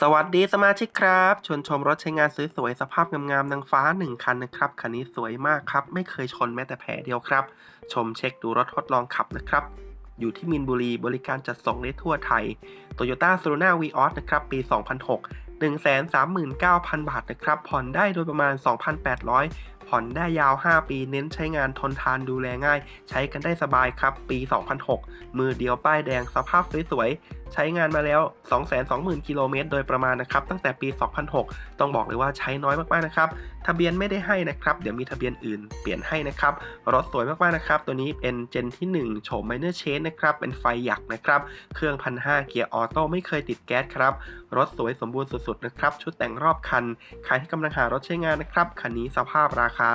สวัสดีสมาชิกครับชวนชมรถใช้งานสวยๆสภาพงามๆนางฟ้า 1 คันนะครับ คันนี้สวยมากครับ ไม่เคยชนแม้แต่แผลเดียวครับ ชมเช็คดูรถทดลองขับนะครับ อยู่ที่มินบุรีบริการจัดส่งได้ทั่วไทย Toyota s u r u n a v i o s นะครับ ปี 2006 139,000 บาทนะครับ ผ่อนได้โดยประมาณ 2,800 ผ่อนได้ยาว 5 ปี เน้นใช้งานทนทานดูแลง่าย ใช้กันได้สบายครับ ปี 2006 มือเดียวป้ายแดงสภาพสวยๆ ใช้งานมาแล้ว 220,000 กิโลเมตรโดยประมาณนะครับ ตั้งแต่ปี 2006 ต้องบอกเลยว่าใช้น้อยมากๆนะครับ ทะเบียนไม่ได้ให้นะครับ เดี๋ยวมีทะเบียนอื่นเปลี่ยนให้นะครับ รถสวยมากๆนะครับ ตัวนี้เป็นเจนที่ 1 โฉม Minor Change นะครับ เป็นไฟหยักนะครับ เครื่อง1,500เกียร์ออโต้ไม่เคยติดแก๊สครับ รถสวยสมบูรณ์สุดๆนะครับ ชุดแต่งรอบคัน ใครที่กำลังหารถใช้งานนะครับ คันนี้สภาพราคา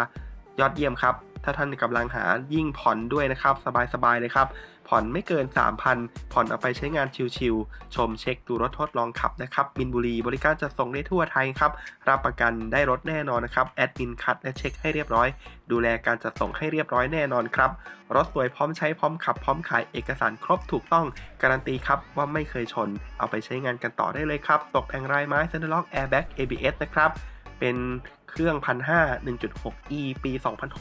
ยอดเยี่ยมครับ ถ้าท่านกำลังหายิ่งผ่อนด้วยนะครับ สบายๆเลยครับ ผ่อนไม่เกิน 3,000 ผ่อนเอาไปใช้งานชิวๆชมเช็คดูรถทดลองขับนะครับมินบุรีบริการจัดส่งได้ทั่วไทยครับ รับประกันได้รถแน่นอนนะครับ แอดมินคัดและเช็คให้เรียบร้อย ดูแลการจัดส่งให้เรียบร้อยแน่นอนครับ รถสวยพร้อมใช้พร้อมขับพร้อมขายเอกสารครบถูกต้อง การันตีครับว่าไม่เคยชน เอาไปใช้งานกันต่อได้เลยครับ ตกแต่งลายไม้เซนเตอร์ล็อกแอร์แบ็ก ABS นะครับ เป็นเครื่อง1,500 1.6e ปี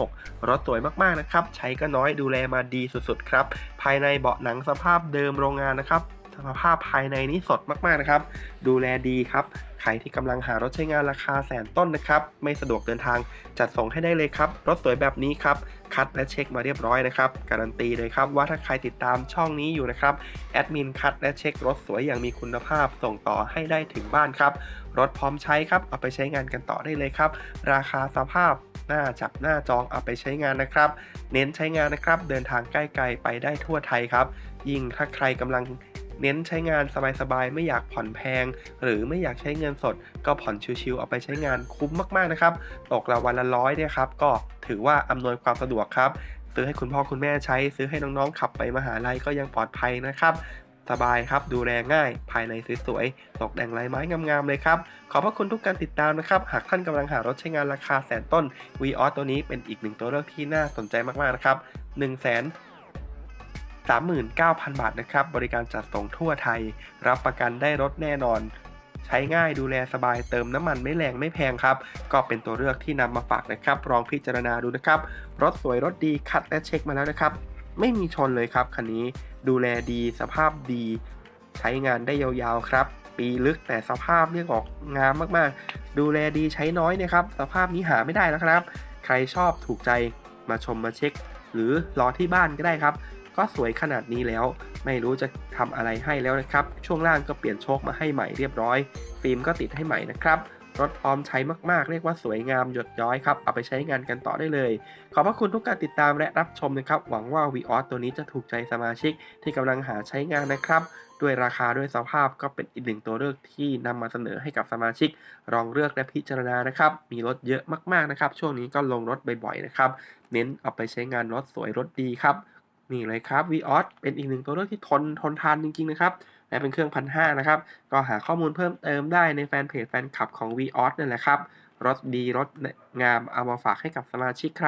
2006 รถสวยมาก ๆ นะครับ ใช้ก็น้อยดูแลมาดีสุด ๆ ครับ ภายในเบาะหนังสภาพเดิมโรงงานนะครับ สภาพภายในนี้สดมากๆนะครับ ดูแลดีครับ ใครที่กำลังหารถใช้งานราคาแสนต้นนะครับ ไม่สะดวกเดินทางจัดส่งให้ได้เลยครับ รถสวยแบบนี้ครับ คัดและเช็คมาเรียบร้อยนะครับ การันตีเลยครับว่าถ้าใครติดตามช่องนี้อยู่นะครับ แอดมินคัดและเช็ครถสวยอย่างมีคุณภาพส่งต่อให้ได้ถึงบ้านครับ รถพร้อมใช้ครับ เอาไปใช้งานกันต่อได้เลยครับ ราคาสภาพหน้าจับหน้าจองเอาไปใช้งานนะครับ เน้นใช้งานนะครับ เดินทางใกล้ๆไปได้ทั่วไทยครับ ยิ่งถ้าใครกำลัง เน้นใช้งานสบายๆ ไม่อยากผ่อนแพง หรือไม่อยากใช้เงินสด ก็ผ่อนชิวๆเอาไปใช้งานคุ้มมากๆนะครับ ตกละวันละร้อยเนี่ยครับ ก็ถือว่าอำนวยความสะดวกครับ ซื้อให้คุณพ่อคุณแม่ใช้ ซื้อให้น้องๆ ขับไปมหาลัยก็ยังปลอดภัยนะครับสบายครับ ดูแลง่าย ภายในสวยๆ ตกแต่งลายไม้งามๆ เลยครับ ขอบพระคุณทุกการติดตามนะครับ หากท่านกำลังหารถใช้งานราคาแสนต้น v ีออตัวนี้เป็นอีกหนึ่งตัวเลือกที่น่าสนใจมากๆ นะครับ 1 0 0 0 0 39,000 บาทนะครับ บริการจัดส่งทั่วไทย รับประกันได้รถแน่นอน ใช้ง่ายดูแลสบายเติมน้ำมันไม่แรงไม่แพงครับ ก็เป็นตัวเลือกที่นำมาฝากนะครับลองพิจารณาดูนะครับ รถสวยรถดีคัดและเช็คมาแล้วนะครับ ไม่มีชนเลยครับคันนี้ดูแลดีสภาพดี ใช้งานได้ยาวๆครับ ปีลึกแต่สภาพเรียกออกงามมากๆ ดูแลดีใช้น้อยนะครับ สภาพนี้หาไม่ได้แล้วครับ ใครชอบถูกใจมาชมมาเช็ค หรือรอที่บ้านก็ได้ครับ ก็สวยขนาดนี้แล้ว ไม่รู้จะทำอะไรให้แล้วนะครับ ช่วงล่างก็เปลี่ยนโชคมาให้ใหม่เรียบร้อย ฟิล์มก็ติดให้ใหม่นะครับรถพร้อมใช้มากๆ เรียกว่าสวยงามหยดย้อยครับ เอาไปใช้งานกันต่อได้เลย ขอบพระคุณทุกการติดตามและรับชมนะครับ หวังว่า v ีออตัวนี้จะถูกใจสมาชิกที่กำลังหาใช้งานนะครับ ด้วยราคาด้วยสภาพก็เป็นอีกหนึ่งตัวเลือกที่นำมาเสนอให้กับสมาชิกลองเลือกและพิจารณานะครับ มีรถเยอะมากๆนะครับ ช่วงนี้ก็ลงรถบ่อยๆนะครับ เน้นเอาไปใช้งานรถสวยรถดีครับ นี่เลยครับ v ีออเป็นอีกหนึ่งตัวเลือกที่ทนทนทานจริงๆนะครับและเป็นเครื่องพันห้านะครับ ก็หาข้อมูลเพิ่มเติมได้ในแฟนเพจแฟนคลับของ v ีออนั่นแหละครับ รถดีรถงามเอามาฝากให้กับสมาชิกครับ